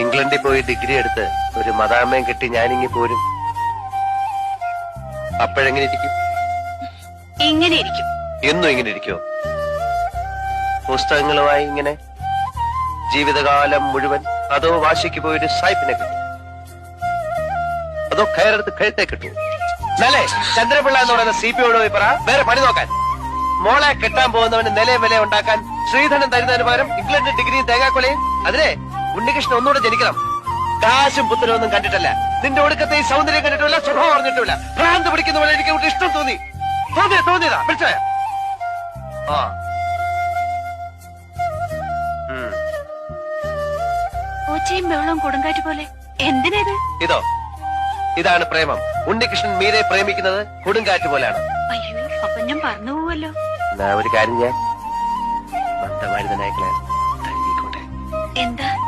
ഇംഗ്ലണ്ടിൽ പോയി ഡിഗ്രി എടുത്ത് ഒരു മതാമ്മയും കിട്ടി ഞാനിങ്ങി പോരും. അപ്പോഴെങ്ങനെ ഇരിക്കും? ഇങ്ങനെ ഇരിക്കും. എന്നും ഇങ്ങനെ ഇരിക്കോ പുസ്തകങ്ങളുമായി ഇങ്ങനെ ജീവിതകാലം മുഴുവൻ അതോ വാശിക്ക് പോയൊരു സായിപ്പിനെ കിട്ടും? അതോ കയറെടുത്ത് കഴുത്തെ കിട്ടും? നല്ലേ? ചന്ദ്രപിള്ള എന്ന് പറയുന്ന സി പി ഓട് പോയി പറ. വേറെ പണി നോക്കാൻ. മോളെ കെട്ടാൻ പോകുന്നവന് നിലയും വില ഉണ്ടാക്കാൻ ശ്രീധനം തരുന്നതിന് പകരം ഇംഗ്ലണ്ട് ഡിഗ്രി തേങ്ങാക്കൊലയും. അതിനെ ഉണ്ണികൃഷ്ണൻ ഒന്നുകൂടെ ജനിക്കണം. കാശും പുത്തനും ഒന്നും കണ്ടിട്ടല്ല. നിന്റെ ഒടുക്കത്തെ ഈ സൗന്ദര്യം കണ്ടിട്ടില്ല സ്വഭാവം അറിഞ്ഞിട്ടില്ല ഭ്രാന്ത് പിടിക്കുന്ന പോലെ എനിക്ക് ഇഷ്ടം തോന്നി. തോന്നിയ തോന്നിയതാ? മനസ്സിലായ? ആ. ഒച്ചയും ബഹളവും കൊടുങ്കാറ്റ് പോലെ. എന്തിനേത്? ഇതോ. ഇതാണ് പ്രേമം. ഉണ്ണികൃഷ്ണൻ മീരെ പ്രേമിക്കുന്നത് കൊടുങ്കാറ്റ് പോലെയാണ് അയ്യോ അപ്പൊ ഞാൻ പറഞ്ഞു പോവല്ലോ. ഒരു കാര്യം ഞാൻ മന്ദമാരുതനായിക്കളെ എന്താ?